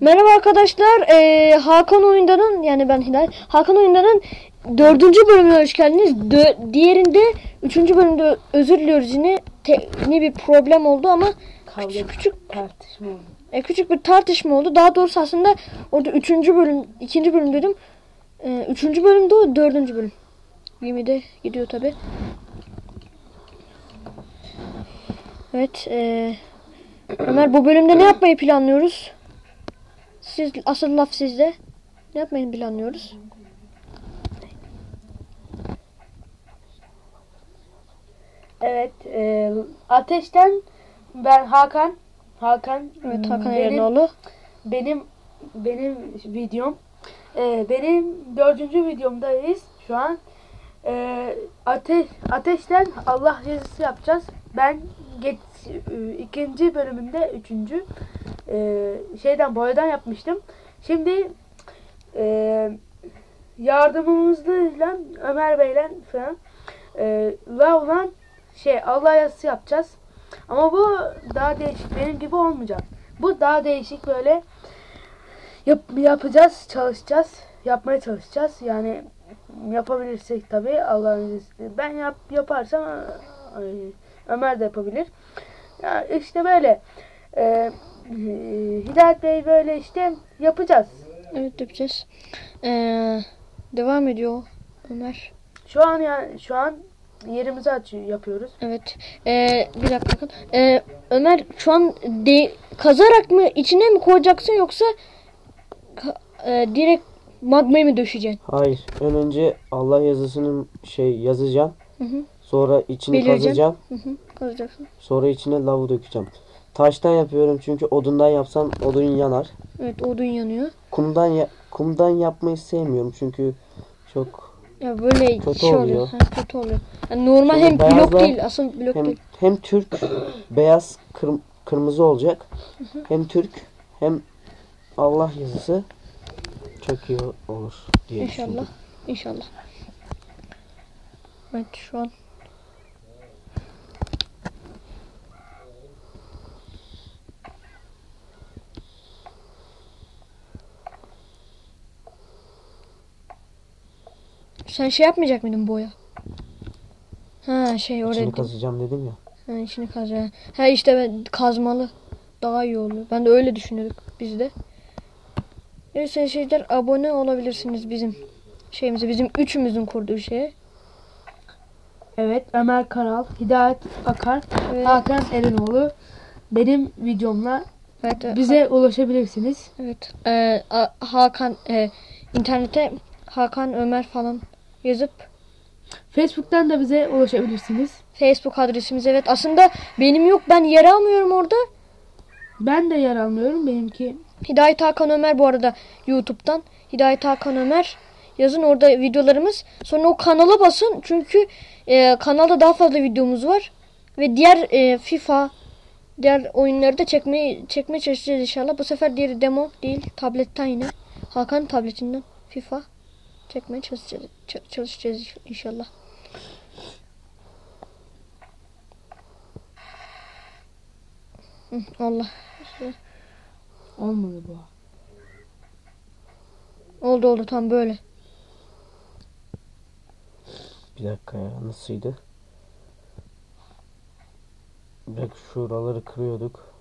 Merhaba arkadaşlar. Ee, Hakan Oyundan'ın yani ben Hilal. Hakan Oyundan'ın dördüncü bölümüne hoş geldiniz. Dö- diğerinde üçüncü bölümde özür diliyoruz yine. Teknik bir problem oldu ama Kavga küçük küçük tartışma oldu. e, küçük bir tartışma oldu. Daha doğrusu aslında orada üçüncü bölüm, ikinci bölüm dedim. Ee, üçüncü bölümde o dördüncü bölüm. 20'de gidiyor tabi. Evet. ee, Ömer bu bölümde ne yapmayı planlıyoruz? Siz asıl laf sizde. Ne yapmayı planlıyoruz? Evet, e, ateşten ben Hakan Hakan Evet Hakan benim, benim benim videom e, benim dördüncü videomdayız şu an. E, ateş ateşten Allah yazısı yapacağız. Ben geç, e, ikinci bölümünde üçüncü e, şeyden boyadan yapmıştım. Şimdi e, yardımımızla Ömer Bey'le falan e, la olan şey Allah yazısı yapacağız. Ama bu daha değişik. Benim gibi olmayacak. Bu daha değişik böyle yap, yapacağız, çalışacağız. Yapmaya çalışacağız. Yani yapabilirsek tabii Allah'ın izniyle. Ben yap, yaparsam ay, Ömer de yapabilir. Ya işte böyle. Ee, Hidayet Bey böyle işte yapacağız. Evet yapacağız. Ee, devam ediyor Ömer. Şu an yani şu an yerimizi açıyor yapıyoruz. Evet. Ee, bir dakika bakın. Ee, Ömer şu an de, kazarak mı içine mi koyacaksın yoksa ka- e, direkt magmayı mı döşeceksin? Hayır. Ön önce Allah yazısını şey yazacağım. Hı hı. Sonra içini Belireceğim. kazacağım. Hı hı. Kazacaksın. Sonra içine lavı dökeceğim. Taştan yapıyorum çünkü odundan yapsam odun yanar. Evet odun yanıyor. Kumdan ya kumdan yapmayı sevmiyorum çünkü çok Ya böyle Kötü şey oluyor. oluyor. Ha, kötü oluyor. Yani normal hem blok beyazlar- değil. Asıl blok hem değil. hem Türk beyaz kırm- kırmızı olacak. Hem Türk hem Allah yazısı çok iyi olur diye İnşallah. düşündüm. İnşallah. Evet şu an Sen şey yapmayacak mıydın boya? Ha şey oraya. İçini kazacağım dedim ya. Ha içini kazacak. Ha işte ben kazmalı. Daha iyi oluyor. Ben de öyle düşünüyorduk biz de. Neyse şeyler abone olabilirsiniz bizim şeyimize. Bizim üçümüzün kurduğu şeye. Evet Ömer Karal, Hidayet Akar, Evet. Hakan Erinoğlu. Benim videomla Evet. bize ulaşabilirsiniz. Evet. Ee, A- Hakan e, internete Hakan Ömer falan yazıp Facebook'tan da bize ulaşabilirsiniz. Facebook adresimiz evet. Aslında benim yok. Ben yer almıyorum orada. Ben de yer almıyorum. Benimki Hidayet Hakan Ömer bu arada YouTube'dan. Hidayet Hakan Ömer yazın orada videolarımız. Sonra o kanala basın. Çünkü e, kanalda daha fazla videomuz var. Ve diğer e, FIFA diğer oyunları da çekmeye çekmeye çalışacağız inşallah. Bu sefer diğeri demo değil. Tabletten yine. Hakan tabletinden FIFA çekmeye çalışacağız, çalışacağız inşallah. Allah. olmadı bu. Oldu oldu tam böyle. Bir dakika ya nasılydı? Bak şuraları kırıyorduk.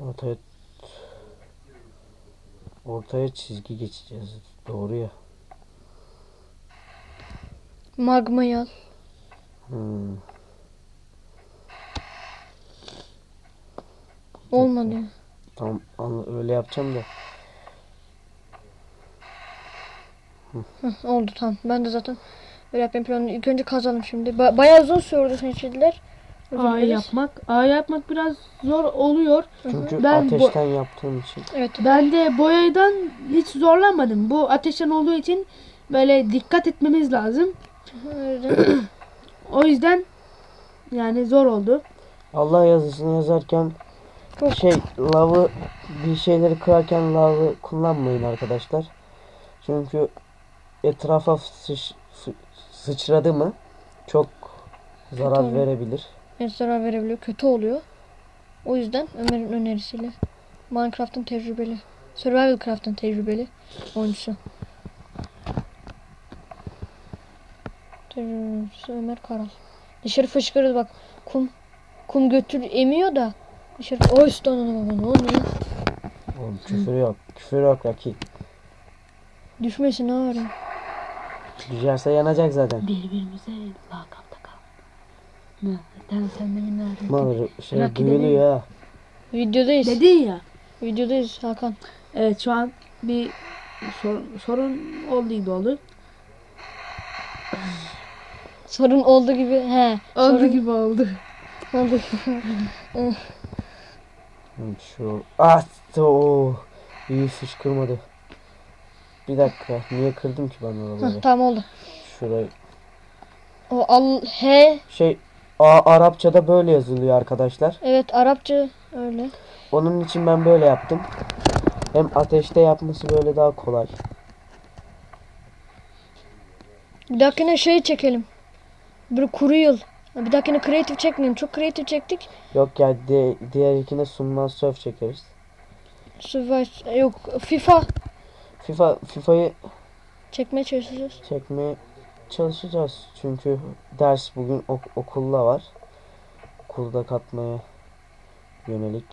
Ortaya ortaya çizgi geçeceğiz. Doğru ya. Magmayı al. Hmm. Olmadı. Tamam öyle yapacağım da. Hı, oldu tamam. Ben de zaten öyle yapmayı planlıyorum. İlk önce kazalım şimdi. Ba- bayağı uzun sürdü seçildiler. A yapmak. A yapmak biraz zor oluyor. Çünkü Ben bu- ateşten yaptığım için. Evet. Ben de boyadan hiç zorlanmadım. Bu ateşten olduğu için böyle dikkat etmemiz lazım. Öyle. O yüzden yani zor oldu. Allah yazısını yazarken şey lavı bir şeyleri kırarken lavı kullanmayın arkadaşlar. Çünkü etrafa sıç, sı- sıçradı mı çok zarar verebilir. Zarar verebiliyor. Kötü oluyor. O yüzden Ömer'in önerisiyle Minecraft'ın tecrübeli, Survival Craft'ın tecrübeli oyuncusu. Tecrübesi Ömer Karal. Dışarı fışkırır bak. Kum kum götür emiyor da. Dışarı o üstten ona baba ne oluyor? Oğlum küfür yok. Küfür yok Raki. Düşmesin ağrı. Düşerse yanacak zaten. Birbirimize lakap Ben sen benim nerede? Mal şey Raki duyuluyor ha. Videodayız. Dedin ya. Videodayız Hakan. Evet şu an bir sor- sorun oldu gibi oldu. Sorun oldu gibi. He. Oldu Sorun gibi oldu. oldu. Hı, Şu attı o. İyi fışkırmadı. Bir dakika. Niye kırdım ki ben Hah, oraları? tamam oldu. Şurayı. O al he. Şey A Arapçada böyle yazılıyor arkadaşlar. Evet Arapça öyle. Onun için ben böyle yaptım. Hem ateşte yapması böyle daha kolay. Bir dahakine şey çekelim. Bir kuru yıl. Bir dahakine creative çekmeyelim. Çok creative çektik. Yok ya di diğer ikine sunman surf çekeriz. Survive yok FIFA FIFA FIFA'yı çekmeye çalışacağız. çekmeye çalışacağız. Çünkü ders bugün ok- okulda var. Okulda katmaya yönelik.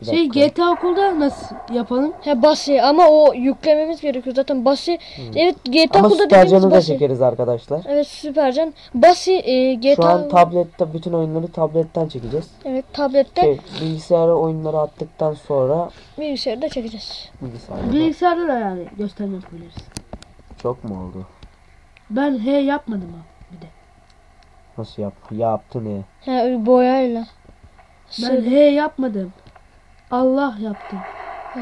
Bir Şey dakika. GTA okulda nasıl yapalım? He Basi ama o yüklememiz gerekiyor. Zaten Basi evet GTA Ama okulda Süpercan'ı dediğimiz da çekeriz arkadaşlar. Evet Süpercan. Basi e, GTA Şu an tablette bütün oyunları tabletten çekeceğiz. evet tablette Şey, bilgisayara oyunları attıktan sonra bilgisayarda çekeceğiz. bilgisayarda. Bilgisayarda da yani gösterme yapabiliriz. Çok mu oldu? Ben he yapmadım ha bir de. Nasıl yap? Yaptı ne? He boyayla. Ben he yapmadım. Allah yaptı.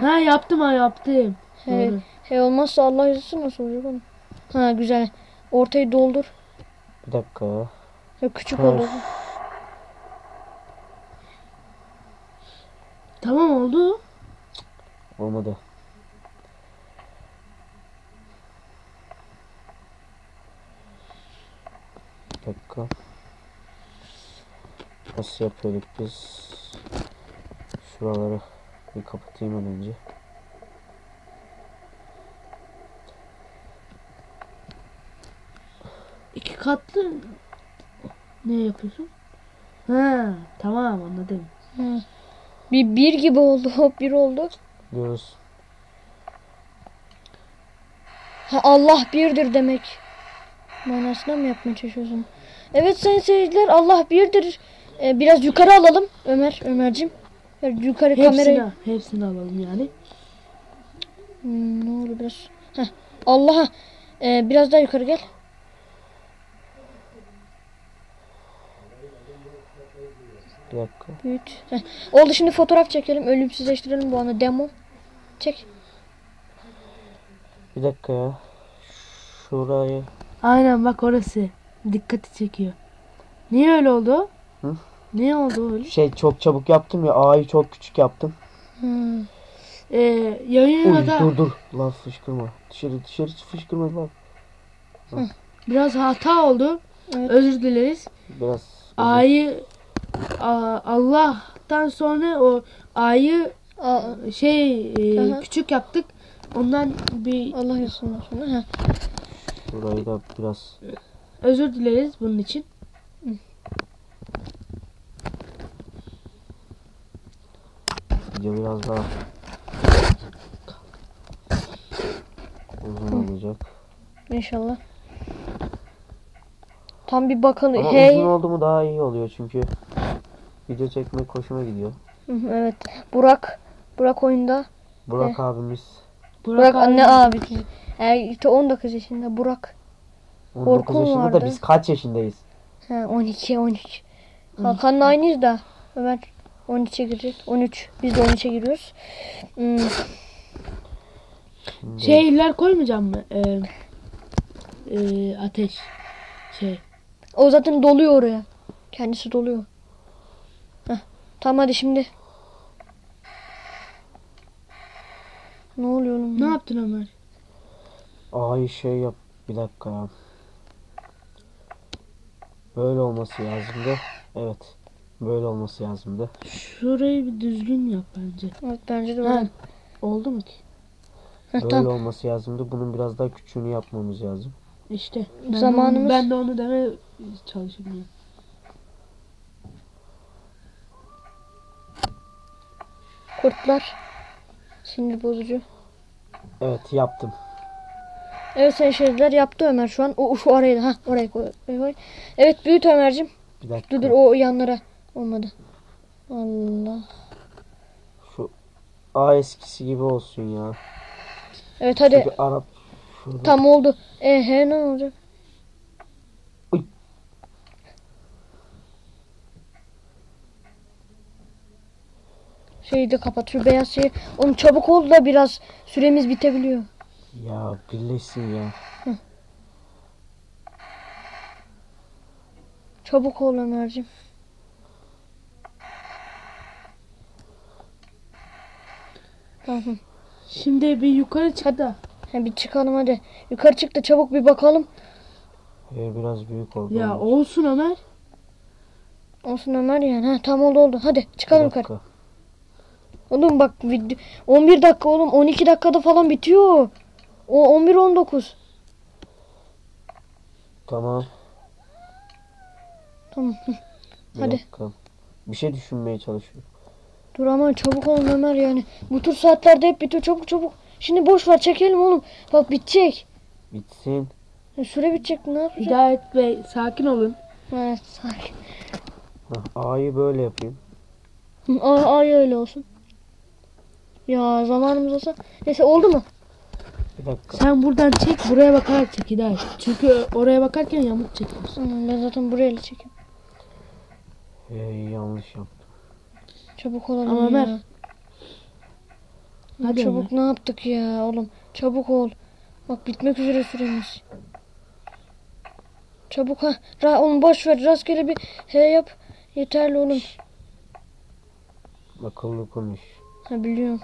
Ha yaptım ha yaptım. He, Doğru. he olmazsa Allah yazısı nasıl olacak oğlum? Ha güzel. Ortayı doldur. Bir dakika ya. Ya küçük Ha. oldu. Tamam oldu. Olmadı. Dakika. Nasıl yapıyorduk biz? Şuraları bir kapatayım ben önce. İki katlı ne yapıyorsun? Ha tamam anladım. Ha. Bir bir gibi oldu. Hop bir oldu. Ha, Allah birdir demek. Manasına mı yapmaya çalışıyorsun? Evet sayın seyirciler Allah birdir. Ee, biraz yukarı alalım Ömer, Ömer'cim. Yukarı Hepsini, kamerayı. hepsini alalım yani. Hmm, ne olur biraz. Heh. Allah'a. Ee, biraz daha yukarı gel. Bir dakika. Büyüt. Heh. Oldu şimdi fotoğraf çekelim. Ölümsüzleştirelim bu anda. Demo. Çek. Bir dakika ya. Şurayı. Aynen bak orası. Dikkati çekiyor. Niye öyle oldu? Hı? Niye oldu öyle? Şey çok çabuk yaptım ya. A'yı çok küçük yaptım. Hmm. Ee, yayın Uy hata, dur dur. Lan fışkırma. Dışarı dışarı fışkırma lan. biraz hata oldu. Evet. Özür dileriz. Biraz. A'yı Allah'tan sonra o A'yı şey e, Aha. küçük yaptık. Ondan bir Allah yazsın sonra. Ha. Şurayı da biraz. Özür dileriz bunun için. Video biraz daha. Uzun olacak. İnşallah. Tam bir bakalım. Ama hey. uzun oldu mu daha iyi oluyor çünkü video çekmek hoşuma gidiyor. Evet. Burak. Burak oyunda. Burak abimiz Burak, abi- anne abi. Yani işte 19 yaşında Burak. 19 Korkum yaşında vardı. da biz kaç yaşındayız? Ha, 12 13. Hakan'la aynıyız da. Ömer 13'e girecek. 13. Biz de 13'e giriyoruz. Hmm, Şimdi Şeyler koymayacağım mı? Ee, e, ateş. Şey. O zaten doluyor oraya. Kendisi doluyor. Heh. Tamam hadi şimdi. Ne oluyor oğlum? Ne yaptın Ömer? A'yı şey yap. Bir dakika ya. Böyle olması lazımdı. Evet. Böyle olması lazımdı. Şurayı bir düzgün yap bence. Evet bence de Ha, öyle. oldu mu ki? Heh, Böyle tamam. olması lazımdı. Bunun biraz daha küçüğünü yapmamız lazım. İşte. Ben Zamanımız- onu- ben de onu deme çalışıyorum. Kurtlar. Sinir bozucu. Evet yaptım. Evet sen şeyler yaptı Ömer şu an. O şu araya ha oraya koy. koy, koy. Evet büyüt Ömer'cim. Bir dakika. Dur dur o yanlara olmadı. Allah. Şu A eskisi gibi olsun ya. Evet hadi. Çünkü Arap şurada. Tam oldu. E he ne olacak? Uy. Şeyi de kapat şu beyaz şeyi. Oğlum çabuk oldu da biraz süremiz bitebiliyor. Ya birleşsin ya. Çabuk ol Ömer'cim. Tamam. Şimdi bir yukarı çık da. Ha, bir çıkalım hadi. Yukarı çık da çabuk bir bakalım. Ee, biraz büyük oldu. Ya ama. olsun Ömer. Olsun Ömer yani. Ha, tam oldu oldu. Hadi çıkalım yukarı. Oğlum bak video 11 dakika oğlum 12 dakikada falan bitiyor. O 11 19. Tamam. Tamam. Bir Hadi. dakika. Bir şey düşünmeye çalışıyorum. Dur ama çabuk olun Ömer yani. Bu tür saatlerde hep bitiyor çabuk çabuk. Şimdi boş ver çekelim oğlum. Bak bitecek. Bitsin. Ya Süre bitecek ne yapacağız? Hidayet Bey sakin olun. Evet sakin. Hah, A'yı böyle yapayım. Hı, Ay, ay öyle olsun. Ya zamanımız olsa. Neyse oldu mu? Bir dakika. Sen buradan çek buraya bakarak çek Hidayet. Çünkü oraya bakarken yamuk çekiyorsun. Hı, ben zaten buraya ele çekeyim. Ee, yanlış yaptım. Çabuk olalım Ama ya. Ömer, Hadi çabuk ne yaptık ya oğlum. Çabuk ol. Bak bitmek üzere süremiz. Çabuk ha. Ra oğlum boş ver. Rastgele bir he yap. Yeterli oğlum. Akıllı konuş. Ha biliyorum.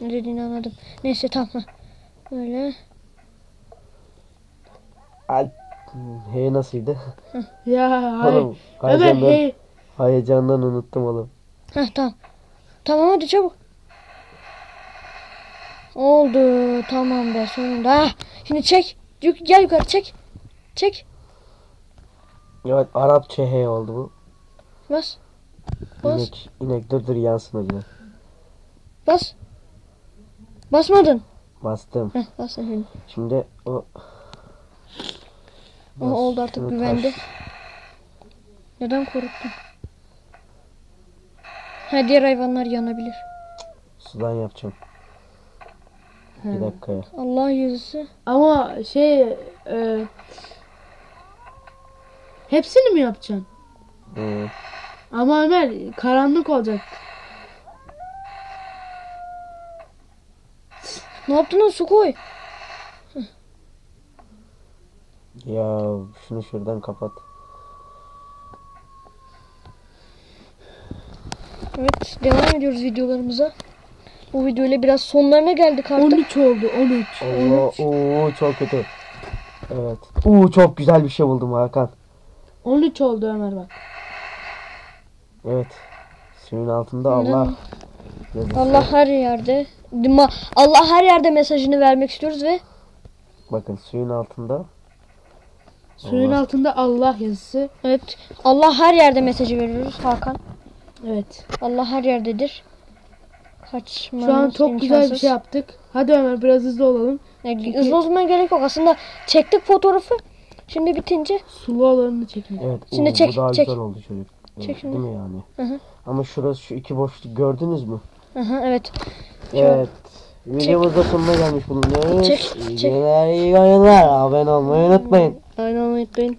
Ne dediğini anladım. Neyse tamam. Böyle. Al. Hey nasıldı? Ya hayır. Oğlum, heyecandan, hey. heyecandan unuttum oğlum. Heh tamam. Tamam hadi çabuk. Oldu. Tamam be sonunda. Şimdi çek. Yuk, gel yukarı çek. Çek. Evet Arapça hey oldu bu. Bas. Bas. İnek, inek dur dur yansın hadi. Bas. Basmadın. Bastım. Heh bas efendim. Şimdi o... O Bas, oldu artık şunu güvende. taş. Neden koruttun? Ha diğer hayvanlar yanabilir. Sudan yapacağım. Bir dakikaya. Allah yazısı. Ama şey e, hepsini mi yapacaksın? Ee, Ama Ömer karanlık olacak. Ne yaptın lan su koy. ya şunu şuradan kapat. Evet devam ediyoruz videolarımıza. Bu videoyla biraz sonlarına geldik artık. 13 oldu 13. Allah ooo çok kötü. Evet. Oo çok güzel bir şey buldum Hakan. 13 oldu Ömer bak. Evet. Suyun altında Allah. yazısı. Allah her yerde. Allah her yerde mesajını vermek istiyoruz ve Bakın suyun altında. Suyun Allah. altında Allah yazısı. evet Allah her yerde mesajı veriyoruz Hakan. Evet. Allah her yerdedir. Kaçmanız Şu an çok güzel bir imkansız. şey yaptık. Hadi Ömer biraz hızlı olalım. Yani hızlı olmaya gerek yok. Aslında çektik fotoğrafı. Şimdi bitince Sulu olanını çekin. Evet. Şimdi oo, çek, bu daha çek. güzel oldu çocuk. Çek Evet, şimdi. Değil mi yani? Hı hı. Ama şurası şu iki boşluk gördünüz mü? Aha, evet. Evet. Videomuz da sonuna gelmiş bulunuyoruz. Çek, İyi çek. günler, iyi oyunlar. Abone olmayı unutmayın. Aynen unutmayın.